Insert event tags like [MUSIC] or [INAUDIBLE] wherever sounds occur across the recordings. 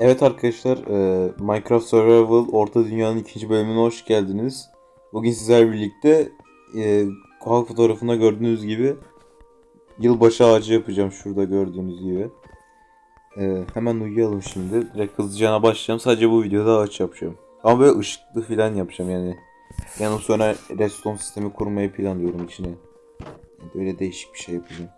Evet arkadaşlar, e, Minecraft Survival Orta Dünya'nın ikinci bölümüne hoş geldiniz. Bugün sizlerle birlikte e, fotoğrafında gördüğünüz gibi yılbaşı ağacı yapacağım şurada gördüğünüz gibi. E, hemen uyuyalım şimdi. Direkt hızlıca başlayacağım. Sadece bu videoda ağaç yapacağım. Ama böyle ışıklı falan yapacağım yani. Yani sonra redstone sistemi kurmayı planlıyorum içine. Yani öyle değişik bir şey yapacağım.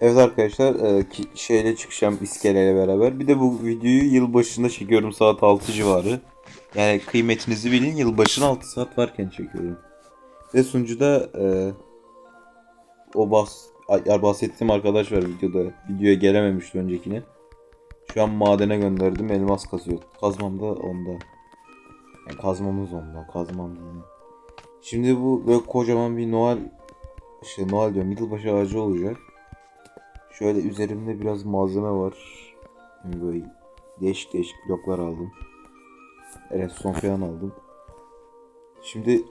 Evet arkadaşlar e, şeyle çıkacağım iskeleyle beraber. Bir de bu videoyu yılbaşında çekiyorum saat 6 civarı. Yani kıymetinizi bilin yılbaşına 6 saat varken çekiyorum. Ve sunucuda e, o ya bahsettiğim arkadaş var videoda. Videoya gelememişti öncekine. Şu an madene gönderdim elmas kazıyor. Kazmam da onda. Yani kazmamız onda. Kazmam da. yani. Şimdi bu böyle kocaman bir Noel işte Noel diyorum yılbaşı ağacı olacak. Şöyle üzerimde biraz malzeme var. Yani böyle değişik değişik bloklar aldım. Son falan aldım. Şimdi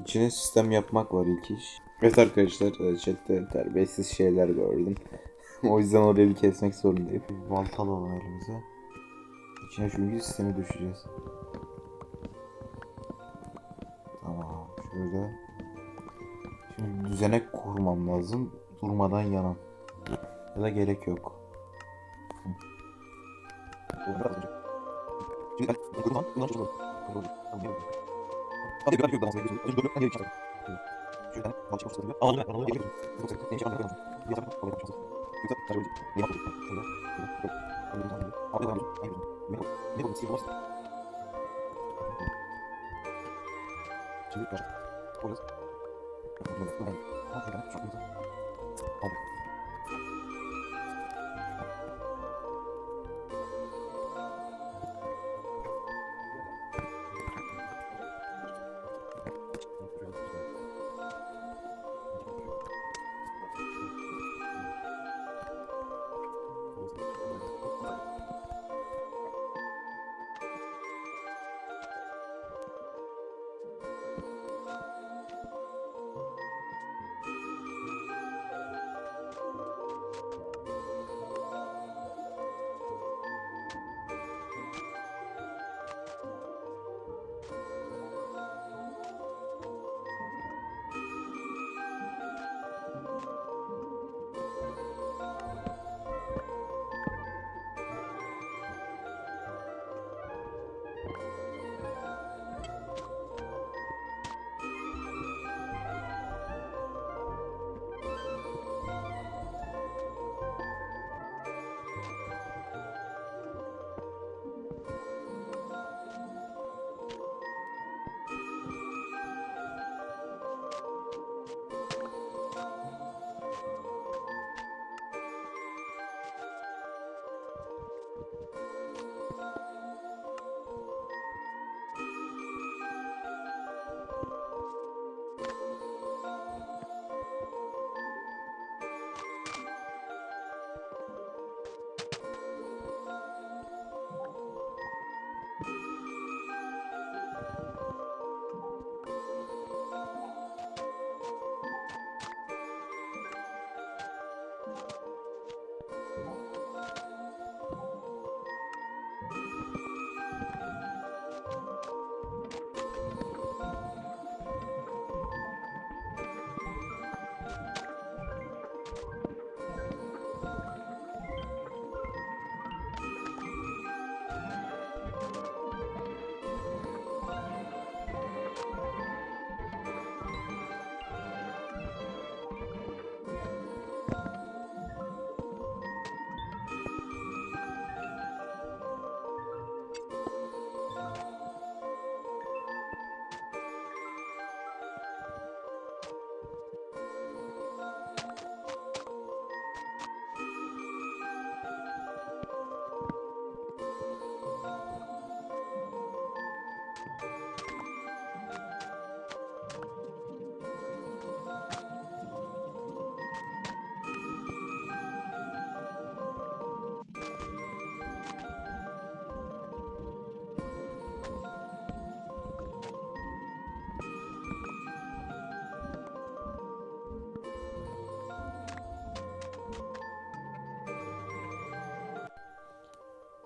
içine sistem yapmak var ilk iş. Evet arkadaşlar e, chatte terbiyesiz şeyler gördüm. [LAUGHS] o yüzden oraya bir kesmek zorundayım. Bir balta alalım elimize. İçine çünkü sistemi düşeceğiz. Tamam şöyle. Şimdi düzenek kurmam lazım. Durmadan yanan. Da gerek yok. Şimdi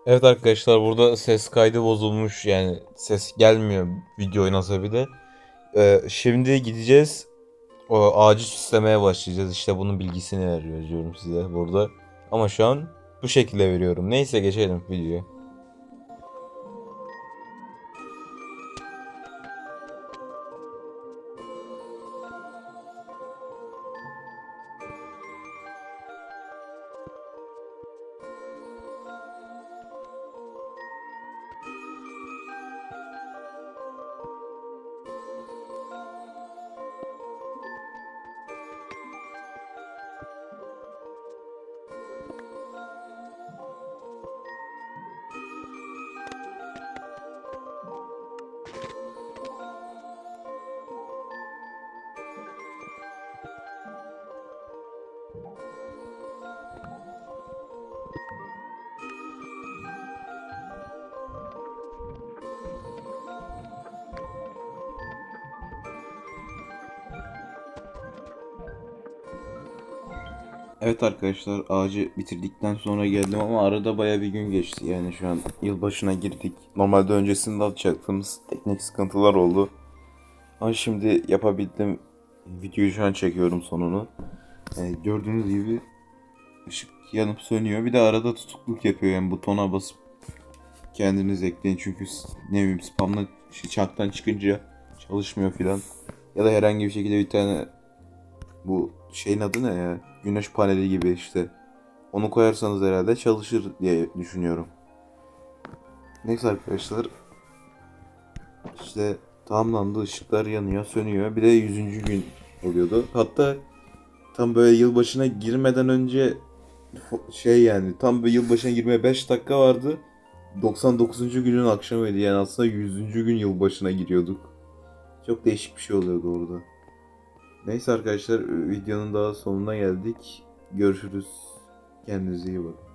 Evet arkadaşlar burada ses kaydı bozulmuş yani ses gelmiyor video oynasa bile. Ee, şimdi gideceğiz o ağacı süslemeye başlayacağız işte bunun bilgisini veriyorum size burada. Ama şu an bu şekilde veriyorum. Neyse geçelim videoya. Evet arkadaşlar ağacı bitirdikten sonra geldim ama arada baya bir gün geçti. Yani şu an yılbaşına girdik. Normalde öncesinde atacaktığımız teknik sıkıntılar oldu. Ama şimdi yapabildim. Videoyu şu an çekiyorum sonunu. Ee, gördüğünüz gibi ışık yanıp sönüyor. Bir de arada tutukluk yapıyor. Yani butona basıp kendiniz ekleyin. Çünkü ne bileyim spamla şey, çanktan çıkınca çalışmıyor filan. Ya da herhangi bir şekilde bir tane bu şeyin adı ne ya? Güneş paneli gibi işte. Onu koyarsanız herhalde çalışır diye düşünüyorum. Neyse arkadaşlar. İşte tamamlandı. ışıklar yanıyor, sönüyor. Bir de 100. gün oluyordu. Hatta tam böyle yılbaşına girmeden önce şey yani tam böyle yılbaşına girmeye 5 dakika vardı. 99. günün akşamıydı yani aslında 100. gün yılbaşına giriyorduk. Çok değişik bir şey oluyordu orada. Neyse arkadaşlar videonun daha sonuna geldik. Görüşürüz. Kendinize iyi bakın.